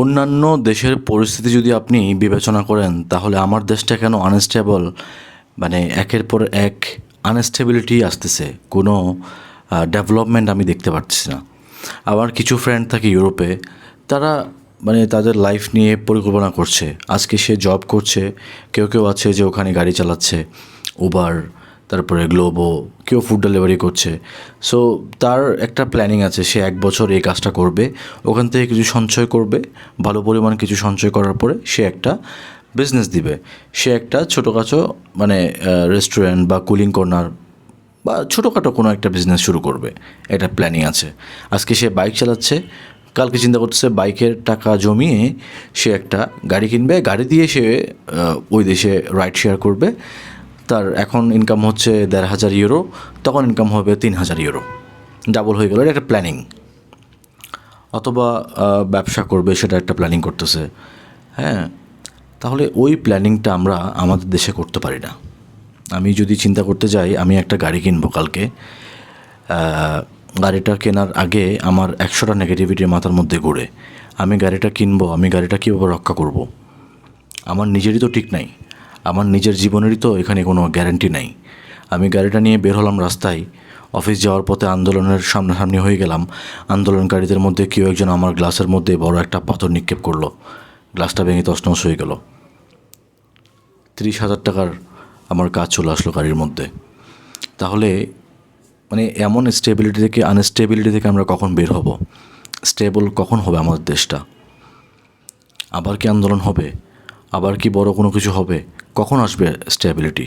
অন্যান্য দেশের পরিস্থিতি যদি আপনি বিবেচনা করেন, তাহলে আমার দেশটা কেন আনস্টেবল মানে একের পর এক আনস্টেবিলিটি আসতেছে। কোনো ডেভেলপমেন্ট আমি দেখতে পাচ্ছি না। আমার কিছু ফ্রেন্ড থাকে ইউরোপে, তারা মানে তাদের লাইফ নিয়ে পরিকল্পনা করছে। আজকে সে জব করছে, কেউ কেউ আছে যে ওখানে গাড়ি চালাচ্ছে উবার তারপরে গ্লোবো কেউ ফুড ডেলিভারি করছে। সো তার একটা প্ল্যানিং আছে, সে এক বছর এই কাজটা করবে। ওখান থেকে কিছু সঞ্চয় করবে, ভালো পরিমাণ কিছু সঞ্চয় করার পরে সে একটা বিজনেস দিবে। সে একটা ছোটোখাটো মানে রেস্টুরেন্ট বা কুলিং কর্নার বা ছোটোখাটো কোনো একটা বিজনেস শুরু করবে। এটা প্ল্যানিং আছে। আজকে সে বাইক চালাচ্ছে, কালকে চিন্তা করতেছে বাইকের টাকা জমিয়ে সে একটা গাড়ি কিনবে। গাড়ি দিয়ে সে ওই দেশে রাইড শেয়ার করবে। তার এখন ইনকাম হচ্ছে দেড় হাজার ইউরো তখন ইনকাম হবে তিন হাজার ইউরো ডাবল হয়ে গেল, এটা একটা প্ল্যানিং অথবা ব্যবসা করবে, সেটা একটা প্ল্যানিং করতেছে। হ্যাঁ তাহলে ওই প্ল্যানিংটা আমরা আমাদের দেশে করতে পারি না। আমি যদি চিন্তা করতে যাই, আমি একটা গাড়ি কিনবো কালকে। গাড়িটা কেনার আগে আমার একশোটা নেগেটিভিটি মাথার মধ্যে ঘুরে। আমি গাড়িটা কিনবো, আমি গাড়িটা কীভাবে রক্ষা করব। আমার নিজেরই তো ঠিক নাই। আমার নিজের জীবনেরই তো এখানে কোনো গ্যারেন্টি নাই। আমি গাড়িটা নিয়ে বের হলাম রাস্তায়। অফিস যাওয়ার পথে আন্দোলনের সামনাসামনি হয়ে গেলাম। আন্দোলনকারীদের মধ্যে কেউ একজন আমার গ্লাসের মধ্যে বড় একটা পাথর নিক্ষেপ করল। গ্লাসটা ভেঙে তছনছ হয়ে গেল। তিরিশ হাজার টাকার আমার কাজ চলে আসলো গাড়ির মধ্যে। তাহলে মানে এমন স্টেবিলিটি থেকে আনস্টেবিলিটি থেকে আমরা কখন বের হব? স্টেবল কখন হবে আমাদের দেশটা? আবার কি আন্দোলন হবে? আবার কি বড় কোনো কিছু হবে? কখন আসবে স্টেবিলিটি